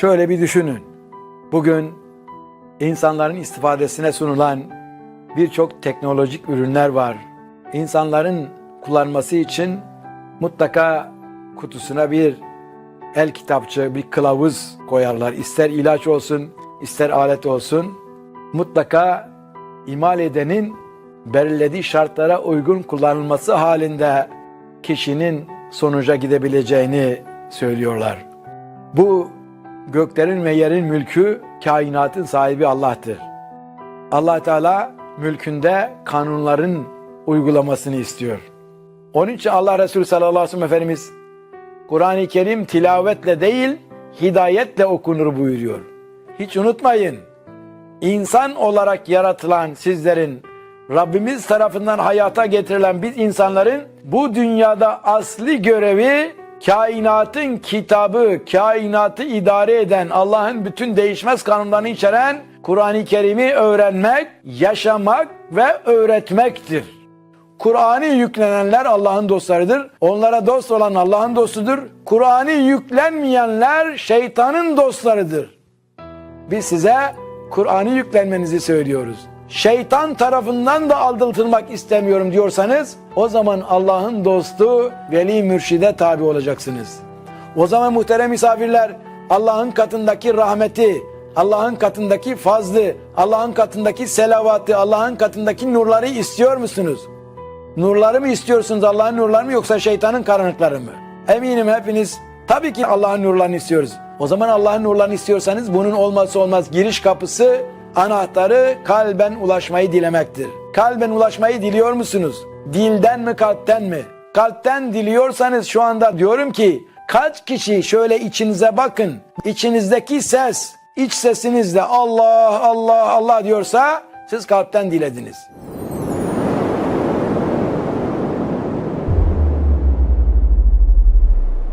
Şöyle bir düşünün. Bugün insanların istifadesine sunulan birçok teknolojik ürünler var. İnsanların kullanması için mutlaka kutusuna bir el kitapçı, bir kılavuz koyarlar. İster ilaç olsun, ister alet olsun. Mutlaka imal edenin belirlediği şartlara uygun kullanılması halinde kişinin sonuca gidebileceğini söylüyorlar. Bu göklerin ve yerin mülkü, kainatın sahibi Allah'tır. Allah Teala mülkünde kanunların uygulamasını istiyor. Onun için Allah Resulü sallallahu aleyhi ve sellem Efendimiz Kur'an-ı Kerim tilavetle değil hidayetle okunur buyuruyor. Hiç unutmayın. İnsan olarak yaratılan sizlerin Rabbimiz tarafından hayata getirilen biz insanların bu dünyada asli görevi kainatın kitabı, kainatı idare eden Allah'ın bütün değişmez kanunlarını içeren Kur'an-ı Kerim'i öğrenmek, yaşamak ve öğretmektir. Kur'an'ı yüklenenler Allah'ın dostlarıdır. Onlara dost olan Allah'ın dostudur. Kur'an'ı yüklenmeyenler şeytanın dostlarıdır. Biz size Kur'an'ı yüklenmenizi söylüyoruz. Şeytan tarafından da aldatılmak istemiyorum diyorsanız o zaman Allah'ın dostu veli mürşide tabi olacaksınız. O zaman muhterem misafirler Allah'ın katındaki rahmeti, Allah'ın katındaki fazlı, Allah'ın katındaki selavatı, Allah'ın katındaki nurları istiyor musunuz? Nurları mı istiyorsunuz Allah'ın nurları mı yoksa şeytanın karanlıkları mı? Eminim hepiniz tabii ki Allah'ın nurlarını istiyoruz. O zaman Allah'ın nurlarını istiyorsanız bunun olmazsa olmaz giriş kapısı anahtarı kalben ulaşmayı dilemektir. Kalben ulaşmayı diliyor musunuz? Dilden mi kalpten mi? Kalpten diliyorsanız şu anda diyorum ki kaç kişi şöyle içinize bakın. İçinizdeki ses, iç sesinizle Allah Allah Allah diyorsa siz kalpten dilediniz.